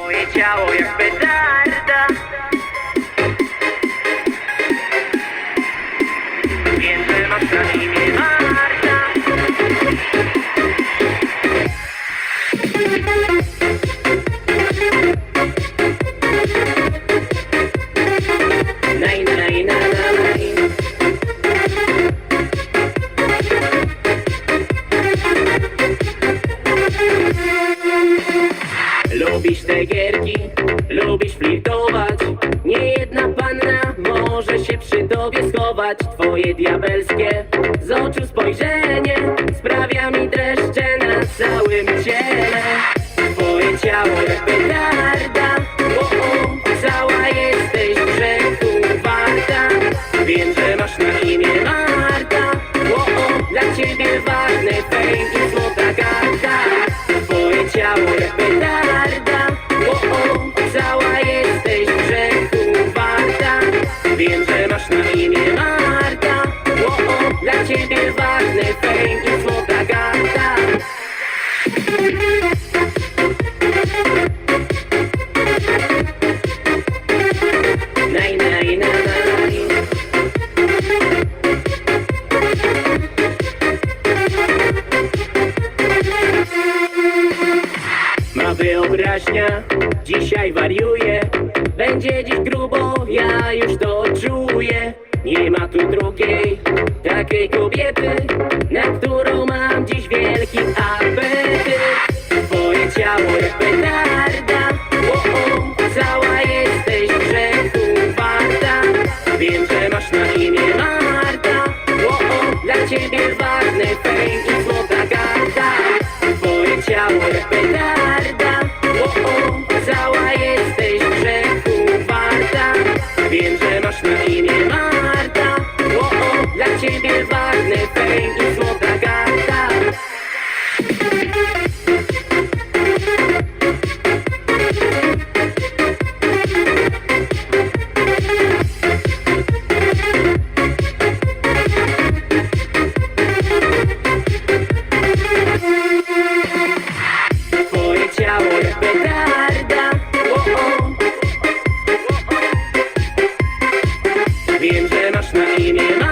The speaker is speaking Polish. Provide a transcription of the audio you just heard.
Moje ciało jak petarda. Wiem, że masz na imię Marta lubisz flirtować? Nie jedna panna może się przy tobie schować. Twoje diabelskie z oczu spojrzenie Sprawia mi dreszcze na całym wyobraźnia, dzisiaj wariuje. Będzie dziś grubo, ja już to czuję Nie ma tu drugiej, takiej kobiety Na którą mam dziś wielki apetyt. Twoje ciało jak petarda leciało z petarda wow. Wiem, że masz na imię